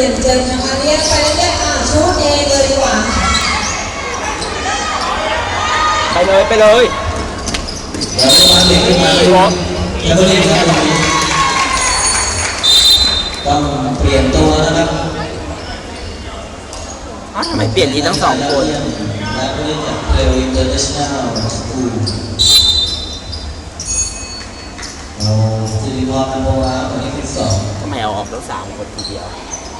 ลี่ยนเจนนะคะเรียกไปเรื่อยๆอะชูดเองเลยดีกว่าไปเลยไปเลยเดี๋ยวมาเด็กขึ้นมาเลยแล้วก็เล่นครับตรงนี้ต้องเปลี่ยนตัวนะครับอ้าวทำไมเปลี่ยนทีทั้งสองคนและผู้เล่นจากเรลอินเตอร์เนชั่นแนลสกูลเราสิริพรอัมพวาวันนี้ที่สองทำไมเอาออกทั้งสามคนทีเดียว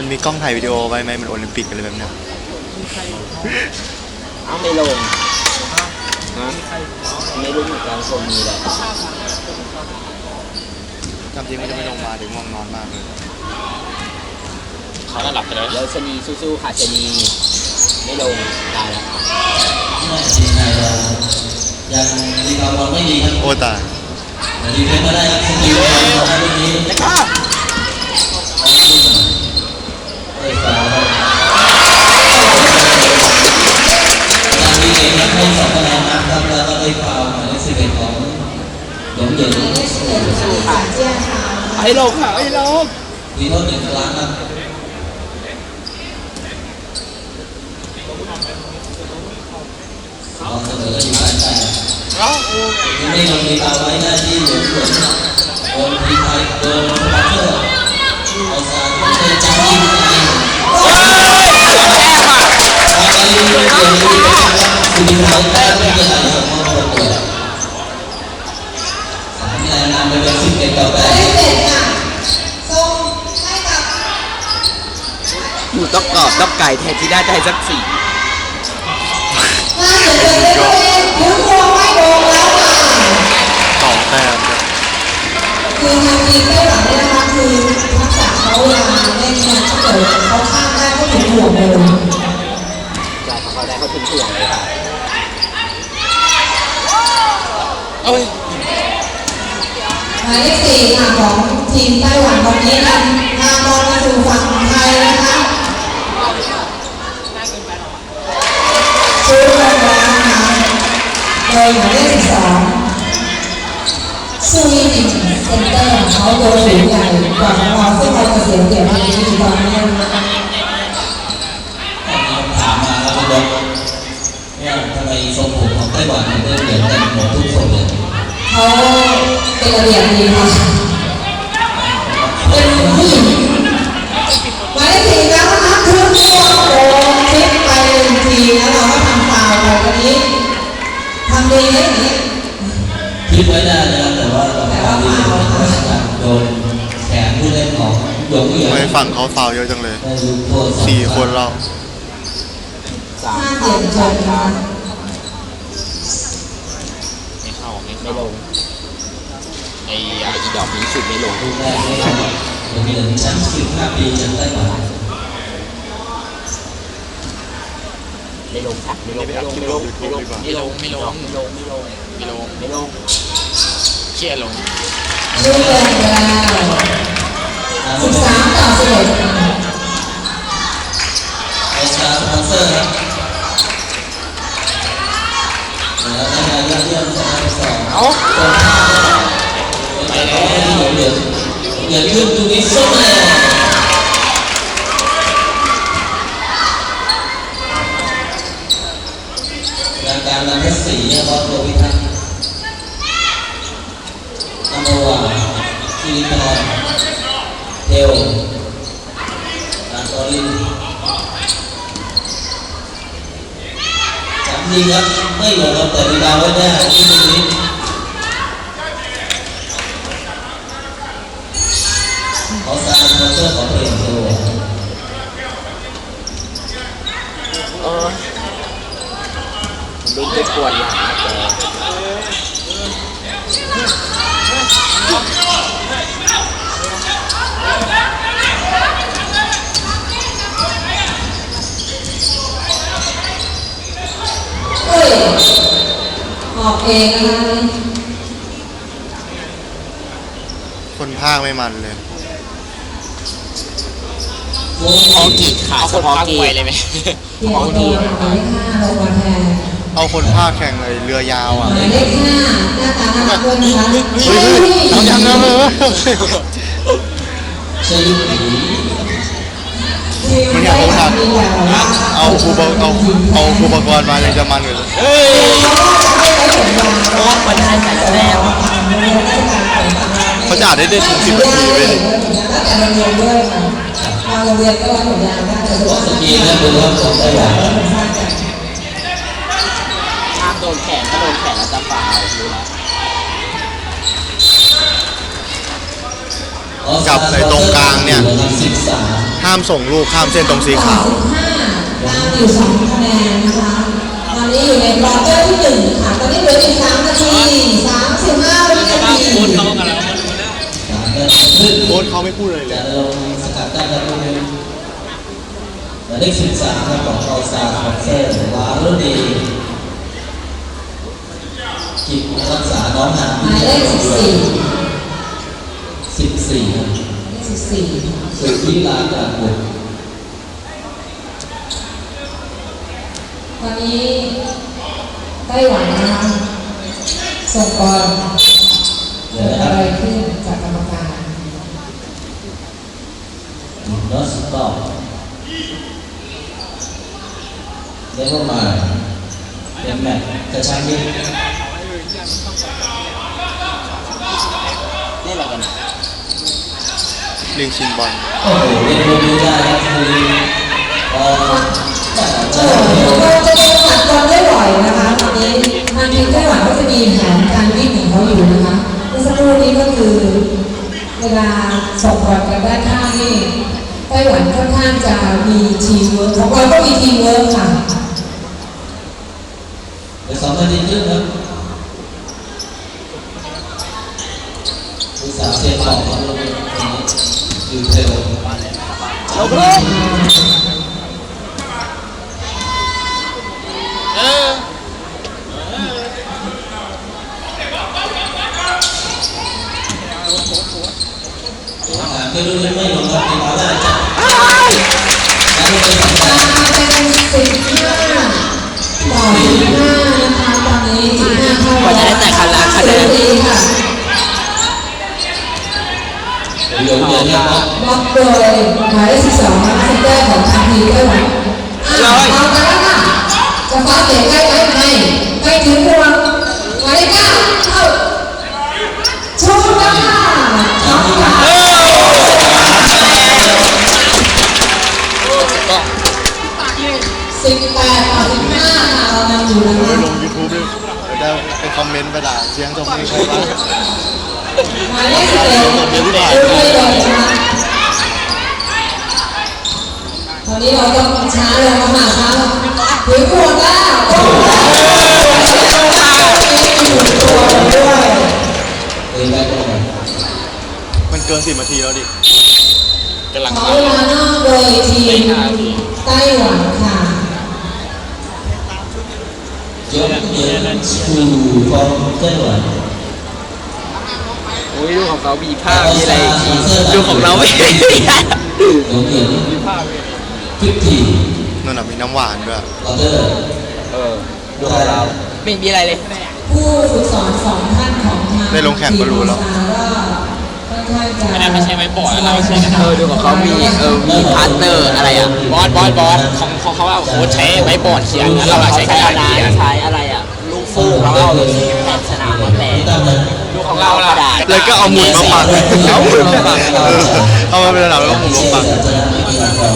มันมีกล้องถ่ายวิดีโอไว้ไหมเหมันโอลิมปิกอะไรแบบเนี้ยเอ้าไม่ลงฮะไม่รู้เหมือนกันคงมีแหละจำจริงมันจะไม่ลงมาเดี๋ยวง่วงนอนมากเลยเขาก็หลับไปแล้วแล้วชะนีสู้ๆค่ะชะนีไม่ลงตายแล้วไม่ทีมไทยเรายังรีบาวบอลไม่ดีครับโอ้ตายแต่ดีเฟนก็ได้ครับสกิลของเราได้ลูกนี้แล้วก็ môn sọc cái này ăn thật là có đi vào mà nó sẽ bị khổ giống như ấy luôn hả ấy luôn vì thôi những cái láng ăn Hãy subscribe cho kênh Ghiền Mì Gõ Để không bỏ lỡ những video hấp dẫn Thank you. มีหวต้มกนอะไรของคนคนเกิดสามนายนำไปเป็นสิบเอ็ดต่อแปดหมูต้องกรอบต้องไก่แทนที่ได้ใจสักสี่สองแต้มคือทางทีมไต้หวันเนี่ยนคือทักษะเขาอย่าเล่นเนี่ถ้าเกิดเขาข้ามได้ก็ถึงห่วงเลย จ่ายของเขาได้เขาถึงห่วงเลยค่ะ เอ้ยหมายเลขสี่ค่ะของทีมไต้หวันตอนนี้นำทางบอลมาสู่ฝั่งไทยนะคะชูลงแล้วนะคะโดยหมายเลขสิบสองซูยินิเซนเตอร์ของเขาตัวสูงใหญ่กว่าของเราซึ่งเราจะเสียเปรียบในนี้ตอนนี้นะคะ ถามมาแล้วก็บอกว่าทำไมท รงผมของไต้หวันถึงได้เหมือนกันหมดทุกคนเลยเขาเป็นระเบียบดีค่ะเป็นผู้หญิงหมายเลขสี่แล้วนะคะคือตัวโอ้คลิปไปหนึ่งทีแล้วเราก็ทำฟาวไปวันนี้ทำดีนะอย่างนี้คิดไว้ได้นะแต่ว่าแต่อการดีนะครับโดนแขนผู้เล่นของหยงเหยียทำนไมฝั่งเขาฟาวเยอะจังเลยสี่คนเราสามห้าเจ็ดจบนะคะ ไม่เข้าไม่ ไอ้ไอ้อีดอกนี้สุดไม่ลงลูกแรกไม่ได้หยงเหยียนแชมป์15ปีจากไต้หวันไม่ลงค่ะไม่ลงไม่ลงไม่ลงไม่ลงไม่ลงไม่ลงไม่ลงไม่ลงไม่ลงไม่ลงเครียลงดูลงแล้วสิบสามต่อสิบเอ็ด bảo Mày nói một được Người thương tôi nghĩ sốc này Làm càng làm hết xỉ nha con đồ vi thăng, năm mô à Khi linh thò Theo Làm con linh Cảm ơn các mấy bọn con tới đi đâu hết nha Cảm ơn พื่อขอเปยตัวเออลุไปปวดหลังนะแกเอ้ออกเองนะคะคนภาคไม่มันเลย พอกีดขาเฉพาะกีดเลยไหมเปลี่ยนตัวหมายเลขห้าลงมาแทนเอาคนภาคแข่งเลยเรือยาวหอะมายเลขห้าหน้าตาน่ารักด้วยนะคะเฮ้ยเฮ้ยเอายังนะเออใช่ยุคนี้มันอยากรู้จักเอาอุปกรณ์เอาเอาอุปกรณ์มายังจะมันอยู่เลยเฮ้ยโอ้คนได้แต่แล้วเขาจะอ่านได้ได้ถึงสิบนาทีเลยแล้วแต่ โรงเรียนด้วยค่ะบางโรงเรียนก็วัดผลยางได้แต่วัว่าดสกีนั่นเป็นว่าของไต้หวันห้ามโดนแขนถ้าโดนแขนแล้วจะฟาวรู้แล้วกับไอ้ตรงกลางเนี่ยสิบสามห้ามส่งลูกข้ามเส้นตรงสีขาวสิบห้านำอยู่สองคะแนนนะคะตอนนี้อยู่ในควอเตอร์ที่หนึ่งค่ะ ตอนนี้เหลืออีกสามนาทีสามสิบห้าวินาทีสามแต้มขึ้นโค้ชเขาไม่พูดเลยเลจะย ลงสกัดได้ประตูหมาย เลขสิบสามครับของเอาซาคอนเซอร์วารุณีกิจรักษาน้องหันหมายเลขสิบสี่สิบสี่เลขสิบสี่สุดที่ลานจากบุตรตอนนี้ไต้หวันนะคะส่งบอลเดี๋เกิยวดนะคอะรับไรขึ้นจากกรรมการนอส ต็อปเรียกว่ามาเป็นแมตกระชับมิตรนี่อะไรกันอะลิงชิงบอลโอ้โหเรียนรู้ได้ครับคือเอ่อแต่เอจะอเราจะเป็นตัดบอลได้บ่อยนะคะตอนนี้ทางทีมไต้หวันก็จะมีแผนการวิ่งของเขาอยู่นะคะเมื่อสักครู่นี้ก็คือเวลาส่งบอลกันด้านข้างนี่ไต้หวันค่อนข้างจะมีทีมเวิร์คของเราก็มีทีมเวิร์คค่ะ เดี๋ยวสองนาทีครับผู้สาวเซฟของเราอยู่เทลลงเลยเออหาไม่รู้เรื่องไม่ลงครับเป็นอะไรจ้ะแล้วก็เป็นตามมาเป็นสิบห้าต่อสิบห้าน กว่าจะได้แต่คันละคะแนนดีค่ะเหลืองเดือนรับล็อกโดยหมายเลขสิบสองนักเซนเตอร์ของทางทีมไต้หวันอะเอาไปแล้วค่ะจะฟ้าเกล้ สียงส่งเพลงใครบ้างหมายเลขสิบเอ็ดดูไม่โดนนะคะตอนนี้เราต้องช้าลงมาช้าลงถึงขวดแล้วโอ้โหอยู่ตัวด้วยเองได้ก็มามันเกินสิบนาทีแล้วดิกำลังขอมาเวลานอกโดยทีมไต้หวันค่ะ ยกเย็นสู่ฟอร์มเคลื่อนโอ้ยดูของเขามีภาพมีอะไรดูของเราไม่ไม่มียกเย็นฟิฟทีนั่นน่ะมีน้ำหวานด้วยลอเดอร์เออดูของเราไม่มีอะไรเลย ผู้ฝึกสอนสองท่านของทางได้ลงแข่งก็รู้แล้วค่อนข้างจะอันนั้นไม่ใช่ไม้บอร์ดอะไรใช่ไหมเออดูของเขามีเออมีพาร์ทเนอร์อะไรอะบอสบอสบอสของเของเขาว่าโค้ชใช้ไม้บอร์ดเขียนแล้วเราใช้กระดาษเขียนใช้อะไร อะลูกฟูกแล้วเอาแผ่นสนามมาแปะที่ตั้งเลยดูของเราล่ะแล้วก็เอาหมุนมาปักเอาหมุนมาปักเออเอามาเป็นระดับแล้วหมุนมาปักศาสนาวิทยากร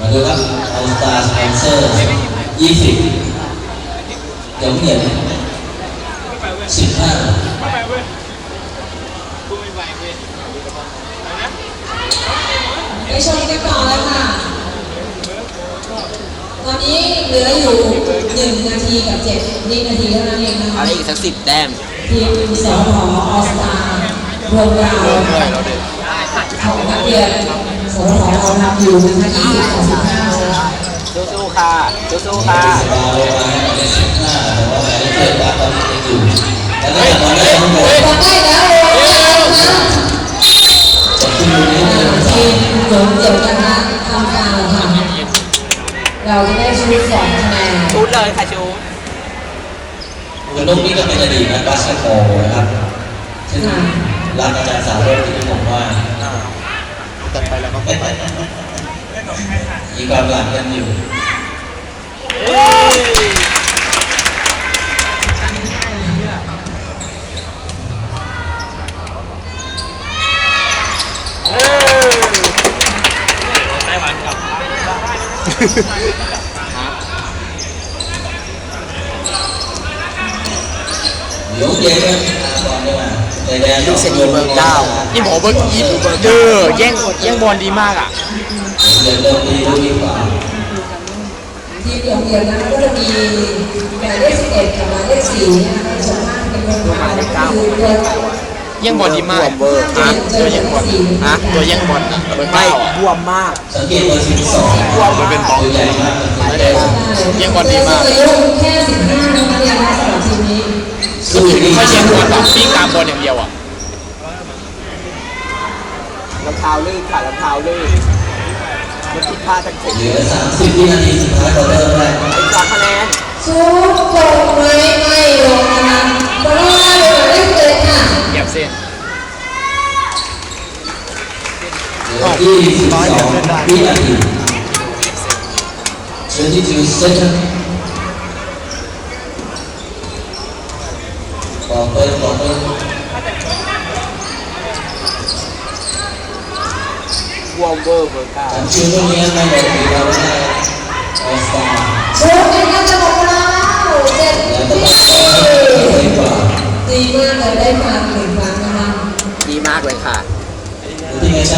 มาดูครับเอาสตาร์สปอนเซอร์ยี่สิบยกเย็นสิบห้าไปชมกันต่อเลยค่ะ ตอนนี้เหลืออยู่หนึ่งนาทีกับเจ็ดวินาทีเท่านั้นเองนะคะอะไรอีกสักสิบแต้มทีมสพออสตาโรงเราเริ่มเมื่อยแล้วเด็กของนักเรียนสพเรานำอยู่นะคะ20ต่อ15นะคะเซสู้ๆค่ะสู้ๆค่ะสบายลงมาให้หมายเลขสิบห้าแต่ว่าหมายเลขเจ็ดรับตอนนี้ยังอยู่แล้วก็ตอนแรกทั้งหมดทำได้แล้วเลยนะคะจะขึ้นดูนิดนึงทีมหลงเดี่ยวกันนะทำการค่ะ เราจะได้ชุดสองคะแนนชูดเลยค่ะชูดคือลูกนี้ก็เป็นอดีตนักบาสเกตบอลนะครับซึ่งรักอาจารย์สาวโรจน์ที่ผมว่าตัดไปแล้วก็ไปมีความหลังกันอยู่ เดี๋ยวเย็นกันก่อนดีกว่าใจแดงลูกเซนีเบอร์เก้ายี่หมอเบิร์กยี่เออแย่งแย่งบอลดีมากอะเดี๋ยวเริ่มดีดูดีกว่าทีมหลงเดี่ยวนั้นก็จะมีหมายเลขสิบเอ็ดกับหมายเลขสี่นะคะส่วนมากเป็นคนขายคือตัว แย่งบอลดีมากเบอร์ฮะตัวแย่งบอลฮะตัวแย่งบอลอะเบอร์ไม่เก้าอะบวมมากสังเกตเบอร์สิบสองมันเป็นบอลตัวใหญ่มากแย่งบอลดีมากอายุแค่สิบห้านะคะเนี่ยนะสำหรับทีมนี้สู้ดีไม่แย่งบอลหรอกวิ่งตามบอลอย่างเดียวอะรองเท้าลื่นค่ะรองเท้าลื่นมันผิดพลาดทั้งสิ้นเหลือสามสิบวินาทีสุดท้ายก็เริ่มแรกเป็นสองคะแนนชุดลงไหมไม่ลงนะคะเพราะว่าเป็นหมายเลขเจ็ดค่ะ เหยียบเส้น เหลือยี่สิบสองวินาที22 second บอกเปิดบอก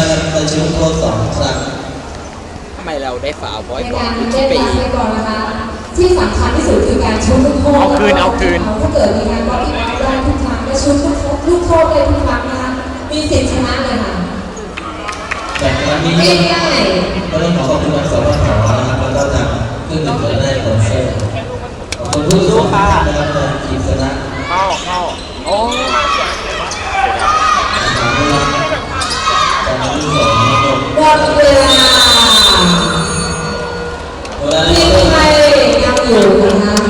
ที่ไงช่างเราชื่อโค้ดสองครั้งทำไมเราได้ฝาบอยในบอลการที่เล่นไปบาสอีเกกตบอลนะคะที่สำคัญที่สุดคือการชุดลูกโทษเอาคืนเอาคืนถ้าเกิดมีการบอลที่ได้ทุกครั้งและชุดลูกโทษเลูกโทษได้ทุกครั้งนะคะมีสิทธิ์ชนะเลยค่ะแต่ครั้งนี้ก็ต้องขอขอบคุณทางสปสนะครับแล้วก็ทางเครื่องดื่มเพื่อได้ผลเสียขอบคุณทุกท่านนะครับในทีมชนะ เข้าเข้า โอ้ ตอนนี้สองนะครับ ๆหม ดเวลาทีนี้มไทยยังอยู่นะคะ